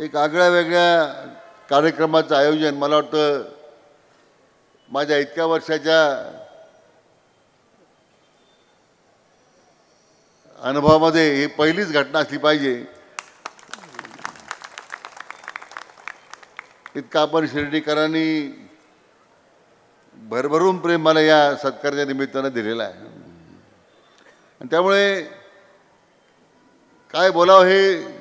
एक आगळ्या वेगळ्या कार्यक्रमाचं आयोजन मला वाटतं माझ्या इतक्या वर्षाच्या अनुभवामध्ये ही पहिलीच घटना असली पाहिजे. इतका आपण शिर्डीकरांनी भरभरून प्रेम मला या सत्काराच्या निमित्तानं दिलेलं आहे. आणि त्यामुळे काय बोलावं हे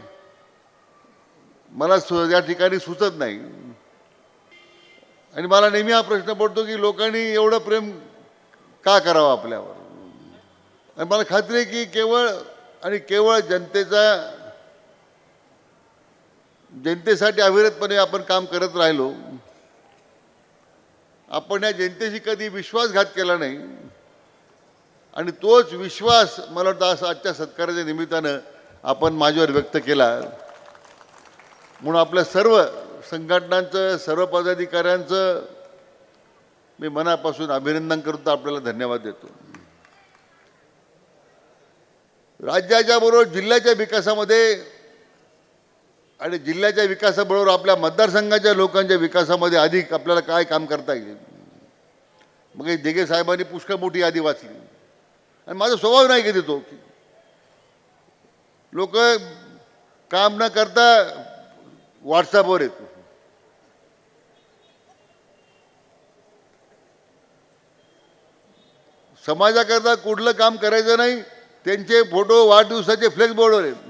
मला सु या ठिकाणी सुचत नाही. आणि मला नेहमी हा प्रश्न पडतो की लोकांनी एवढं प्रेम का करावं आपल्यावर? आणि मला खात्री आहे की केवळ आणि केवळ जनतेचा जनतेसाठी अविरतपणे आपण काम करत राहिलो आपण या जनतेशी कधी विश्वासघात केला नाही. आणि तोच विश्वास मला वाटतं असं आजच्या सत्काराच्या निमित्तानं आपण माझ्यावर व्यक्त केला. म्हणून आपल्या सर्व संघटनांचं सर्व पदाधिकाऱ्यांचं मी मनापासून अभिनंदन करतो आपल्याला धन्यवाद देतो. राज्याच्या बरोबर जिल्ह्याच्या विकासामध्ये आणि जिल्ह्याच्या विकासाबरोबर आपल्या मतदारसंघाच्या लोकांच्या विकासामध्ये अधिक आपल्याला काय काम करता येईल? मग हे दिघे साहेबांनी पुष्कळ मोठी यादी वाचली. आणि माझा स्वभाव नाही की लोक काम न करता व्हॉट्सअपवर येतो. समाजाकरता कुठलं काम करायचं नाही त्यांचे फोटो वाढदिवसाचे फ्लेक्स बोर्डवर आहेत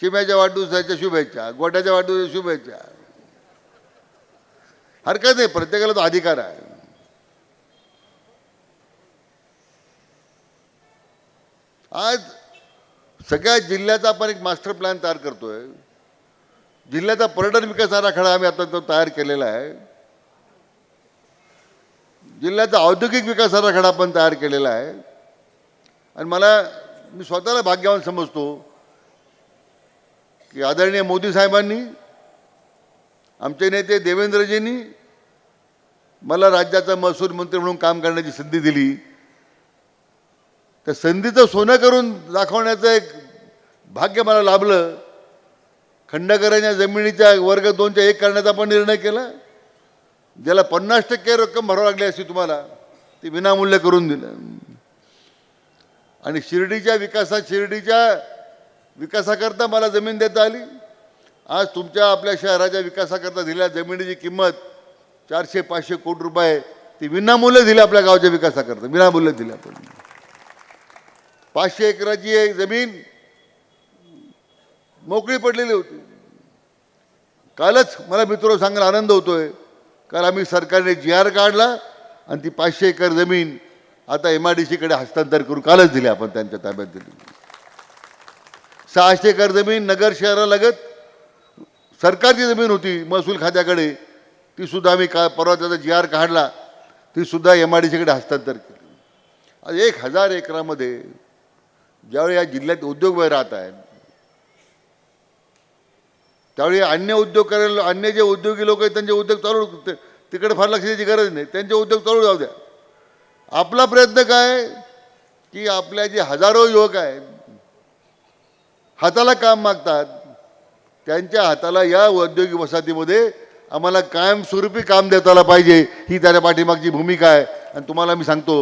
चिम्याच्या वाढदिवसाच्या शुभेच्छा गोट्याच्या वाढदिवसाच्या शुभेच्छा. हरकत नाही प्रत्येकाला तो अधिकार आहे. आज सगळ्या जिल्ह्याचा आपण एक मास्टर प्लॅन तयार करतो आहे जिल्ह्याचा पर्यटन विकास आराखडा आम्ही आता तो तयार केलेला आहे. जिल्ह्याचा औद्योगिक विकास आराखडा आपण तयार केलेला आहे. आणि मला मी स्वतःला भाग्यवान समजतो की आदरणीय मोदी साहेबांनी आमचे नेते देवेंद्रजींनी मला राज्याचा महसूल मंत्री म्हणून काम करण्याची संधी दिली. त्या संधीचं सोनं करून दाखवण्याचं एक भाग्य मला लाभलं. खंडकरांच्या जमिनीच्या वर्ग दोनच्या एक करण्याचा पण निर्णय केला. ज्याला पन्नास टक्के रक्कम भरावं लागली असती तुम्हाला ती विनामूल्य करून दिलं. आणि शिर्डीच्या विकासात शिर्डीच्या विकासाकरता मला जमीन देता आली. आज तुमच्या आपल्या शहराच्या विकासाकरता दिलेल्या जमिनीची किंमत चारशे पाचशे कोटी रुपये ती विनामूल्य दिली आपल्या गावच्या विकासाकरता विनामूल्य दिली आपण. पाचशे एकराची एक जमीन मोकळी पडलेली होती. कालच मला मित्र सांगायला आनंद होतोय. काल आम्ही सरकारने जी आर काढला आणि ती पाचशे एकर जमीन आता एम आय डी सीकडे हस्तांतर करून कालच दिली आपण त्यांच्या ताब्यात दिली. सहाशे एकर जमीन नगर शहरालगत सरकारची जमीन होती महसूल खात्याकडे. ती सुद्धा आम्ही का परवा त्याचा जी आर काढला. ती सुद्धा एम आय डी सीकडे हस्तांतर केली. आज एक हजार एकरामध्ये ज्यावेळी या जिल्ह्यात उद्योग राहत आहेत त्यावेळी अन्य उद्योग करायला अन्य जे उद्योगी लोक आहेत त्यांचे उद्योग चालू तिकडे फार लक्ष द्यायची गरज नाही. त्यांचे उद्योग चालू जाऊ द्या. आपला प्रयत्न काय? की आपल्या जे हजारो युवक आहेत हाताला काम मागतात त्यांच्या हाताला या औद्योगिक वसाहतीमध्ये आम्हाला कायमस्वरूपी काम देता आलं पाहिजे ही त्याच्या पाठीमागची भूमिका आहे. आणि तुम्हाला मी सांगतो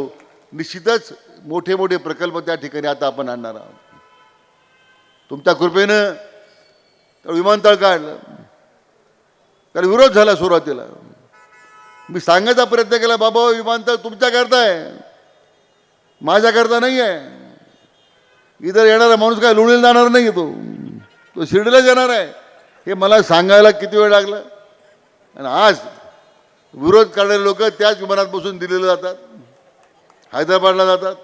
निश्चितच मोठे मोठे प्रकल्प त्या ठिकाणी आता आपण आणणार आहोत. तुमच्या कृपेनं विमानतळ काढलं. त्याला विरोध झाला सुरुवातीला. मी सांगायचा प्रयत्न केला बाबा विमानतळ तुमच्याकरता आहे. माझ्याकरता नाही आहे. इतर येणारा माणूस काय लोणीला जाणार नाही तो. तो शिर्डीला जाणार आहे. हे मला सांगायला किती वेळ लागला? आणि आज विरोध करणारे लोक त्याच विमानात बसून दिलेले जातात. हैदराबादला जातात.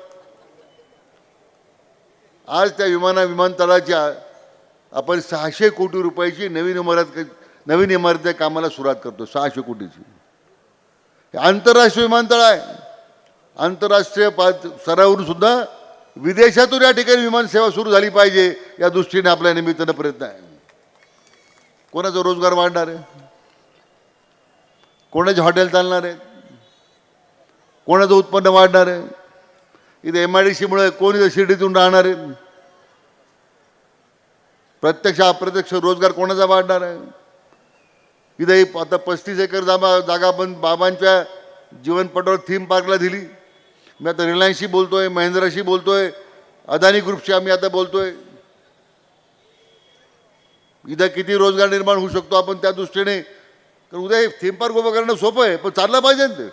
आज त्या विमाना विमानतळाच्या आपण सहाशे कोटी रुपयाची नवीन इमारत नवीन इमारतीच्या कामाला सुरुवात करतो सहाशे कोटीची. हे आंतरराष्ट्रीय विमानतळ आहे. आंतरराष्ट्रीय पा स्तरावरून सुद्धा विदेशातून या ठिकाणी विमानसेवा सुरू झाली पाहिजे या दृष्टीने आपल्या निमित्तानं प्रयत्न आहे. कोणाचा रोजगार वाढणार आहे? कोणाचे हॉटेल चालणार आहे कोणाचं उत्पन्न वाढणार आहे? इथे एम आय डी सीमुळे कोण इथं शिर्डीतून राहणार आहे? प्रत्यक्ष अप्रत्यक्ष रोजगार कोणाचा वाढणार आहे? इथे आता पस्तीस एकर जामा जागा पण बाबांच्या जीवनपटावर थीम पार्कला दिली. मी आता रिलायन्सशी बोलतो बोलतोय महिंद्राशी आहे अदानी ग्रुपशी आम्ही आता बोलतो आहे इथं किती रोजगार निर्माण होऊ शकतो आपण त्या दृष्टीने? तर उद्या थीम पार्क उभं करणं सोपं आहे पण चाललं पाहिजे ना ते.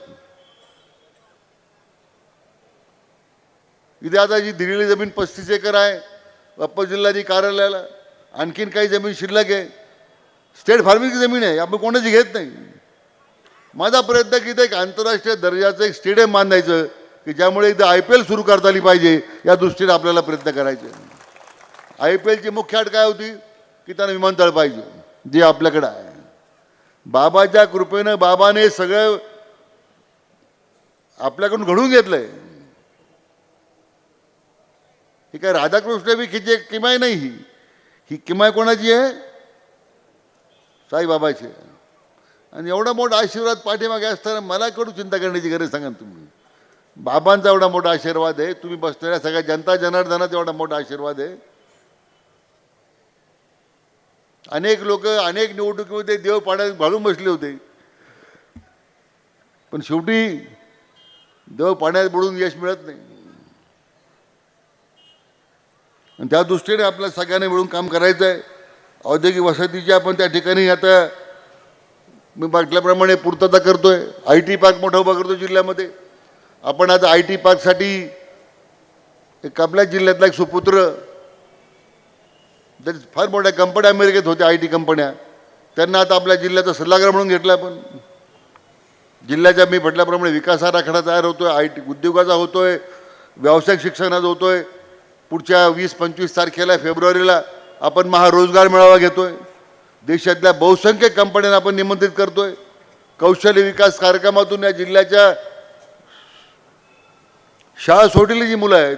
इथे आता जी दिलेली जमीन पस्तीस एकर आहे अप्पर जिल्हाधिकारी कार्यालयाला आणखीन काही जमीन शिल्लक आहे. स्टेट फार्मिंगची जमीन आहे. आपण कोणाची घेत नाही. माझा प्रयत्न की इथं एक आंतरराष्ट्रीय दर्जाचं एक स्टेडियम बांधायचं की ज्यामुळे इथं आय पी एल सुरू करता आली पाहिजे या दृष्टीने आपल्याला प्रयत्न करायचे. आय पी एलची मुख्य अट काय होती? की त्यांना विमानतळ पाहिजे जे आपल्याकडं आहे. बाबाच्या कृपेनं बाबाने सगळं आपल्याकडून घडून घेतलंय. हे काय राधाकृष्ण बी खिचे किमाय नाही. ही ही किमाय कोणाची आहे? साईबाबाची आहे. आणि एवढा मोठा आशीर्वाद पाठीमागे असताना मला कडू चिंता करण्याची गरज सांगा तुम्ही. बाबांचा एवढा मोठा आशीर्वाद आहे. तुम्ही बसणाऱ्या सगळ्या जनता जनार्दनाचा एवढा मोठा आशीर्वाद आहे. अनेक लोक अनेक निवडणुकीमध्ये देव पाण्यात घालून बसले होते. पण शेवटी देव पाण्यात बुडून यश मिळत नाही. आणि त्या दृष्टीने आपल्या सगळ्यांना मिळून काम करायचं आहे औद्योगिक वसाहतीची आपण त्या ठिकाणी आता मी म्हटल्याप्रमाणे पूर्तता करतो आहे आय टी पार्क मोठा उभा करतो जिल्ह्यामध्ये. आपण आता आय टी पार्कसाठी एक आपल्या जिल्ह्यातला एक सुपुत्र त्या फार मोठ्या कंपन्या अमेरिकेत होत्या आय टी कंपन्या. त्यांना आता आपल्या जिल्ह्याचा सल्लागार म्हणून घेतला आपण. जिल्ह्याच्या मी म्हटल्याप्रमाणे विकास आराखडा तयार होतोय आय टी उद्योगाचा होतोय व्यावसायिक शिक्षणाचा होतोय. पुढच्या वीस पंचवीस तारखेला फेब्रुवारीला आपण महारोजगार मेळावा घेतोय. देशातल्या बहुसंख्य कंपन्यांना आपण निमंत्रित करतोय. कौशल्य विकास कार्यक्रमातून या जिल्ह्याच्या शाळा सोडलेली जी मुलं आहेत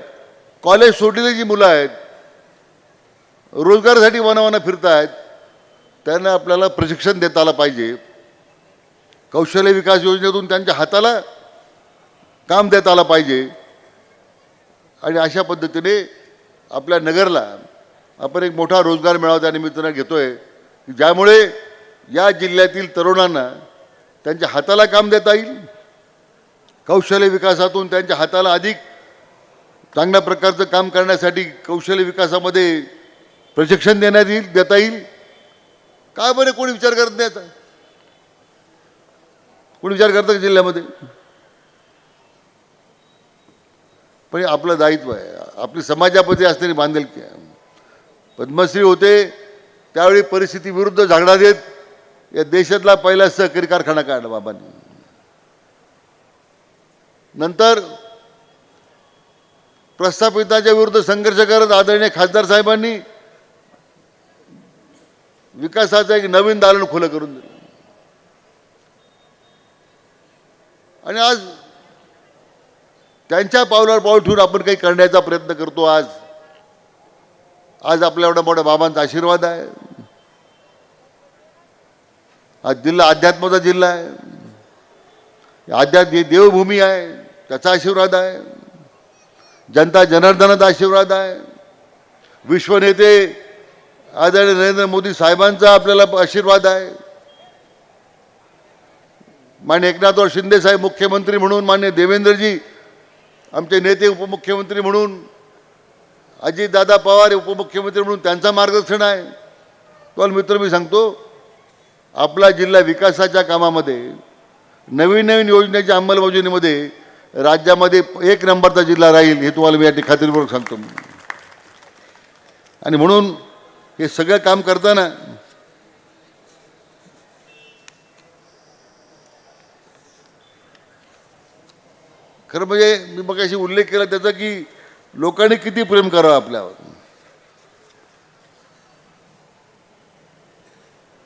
कॉलेज सोडलेली जी मुलं आहेत रोजगारासाठी वनवनं फिरत आहेत त्यांना आपल्याला प्रशिक्षण देता आलं पाहिजे. कौशल्य विकास योजनेतून त्यांच्या हाताला काम देता आलं पाहिजे. आणि अशा पद्धतीने आपल्या नगरला आपण एक मोठा रोजगार मिळावा त्या निमित्तानं आहे ज्यामुळे या जिल्ह्यातील तरुणांना त्यांच्या हाताला काम देता येईल. कौशल्य विकासातून त्यांच्या हाताला अधिक चांगल्या प्रकारचं काम करण्यासाठी कौशल्य विकासामध्ये प्रशिक्षण देण्यात येईल देता येईल. काय बरे कोणी विचार करत नाही आता? कोणी विचार करतं का जिल्ह्यामध्ये? पण हे आपलं दायित्व आहे. आपली समाजापती असणारी बांधिलकी आहे. पद्मश्री होते त्यावेळी परिस्थिती विरुद्ध झगडा देत या देशातला पहिला सहकारी कारखाना काढला बाबांनी. नंतर प्रस्थापिताच्या विरुद्ध संघर्ष करत आदरणीय खासदार साहेबांनी विकासाचं एक नवीन दालन खुलं करून दिलं. आणि आज त्यांच्या पावलावर पाऊल ठेवून आपण काही करण्याचा प्रयत्न करतो आज. आज आपल्या एवढ्या मोठ्या बाबांचा आशीर्वाद आहे. हा जिल्हा अध्यात्माचा जिल्हा आहे. अध्यात्म ही देवभूमी आहे त्याचा आशीर्वाद आहे. जनता जनार्दनाचा आशीर्वाद आहे. विश्वनेते आदरणीय नरेंद्र मोदी साहेबांचा आपल्याला आशीर्वाद आहे. मान्य एकनाथराव शिंदे साहेब मुख्यमंत्री म्हणून मान्य देवेंद्रजी आमचे नेते उपमुख्यमंत्री म्हणून अजितदादा पवार उपमुख्यमंत्री म्हणून त्यांचा मार्गदर्शन आहे. तुम्हाला मित्र मी सांगतो आपला जिल्हा विकासाच्या कामामध्ये नवीन नवीन योजनेच्या अंमलबजावणीमध्ये राज्यामध्ये एक नंबरचा जिल्हा राहील हे तुम्हाला मी या ठिकाणी खात्रीपूर्वक सांगतो. आणि म्हणून हे सगळं काम करताना खरं म्हणजे मी मग अशी उल्लेख केला त्याचा की लोकांनी किती प्रेम करावं आपल्यावर.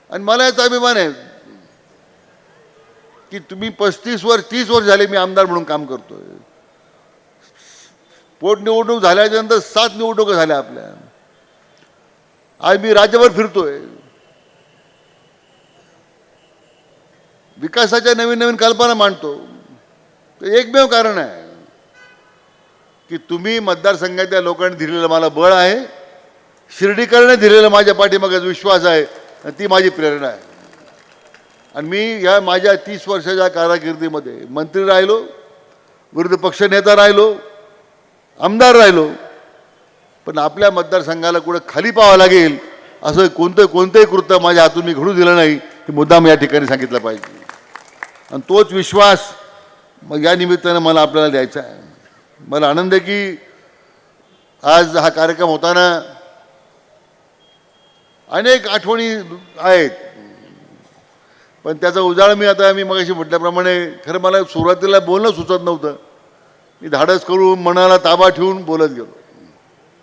आणि मला याचा अभिमान आहे की तुम्ही पस्तीस वर्ष तीस वर्ष झाले मी आमदार म्हणून काम करतोय. पोटनिवडणूक झाल्याच्यानंतर सात निवडणुका झाल्या आपल्या. आज मी राज्यभर फिरतोय. विकासाच्या नवीन नवीन कल्पना मांडतो. तर एकमेव कारण आहे की तुम्ही मतदारसंघातल्या लोकांनी दिलेलं मला बळ आहे शिर्डीकरने दिलेलं माझ्या पाठीमागे जो विश्वास आहे आणि ती माझी प्रेरणा आहे. आणि मी या माझ्या तीस वर्षाच्या कारकिर्दीमध्ये मंत्री राहिलो विरोधी पक्षनेता राहिलो आमदार राहिलो पण आपल्या मतदारसंघाला कुठं खाली पाहावं लागेल असं कोणतं कोणतंही कृत्य माझ्या हातून मी घडू दिलं नाही हे मुद्दाम या ठिकाणी सांगितलं पाहिजे. आणि तोच विश्वास मग या निमित्तानं मला आपल्याला द्यायचा आहे. मला आनंद आहे की आज हा कार्यक्रम होताना अनेक आठवणी आहेत. पण त्याचा उजाळ मी आता मी मगाशी म्हटल्याप्रमाणे खरं मला सुरुवातीला बोलणं सुचत नव्हतं. मी धाडस करून मनाला ताबा ठेवून बोलत गेलो.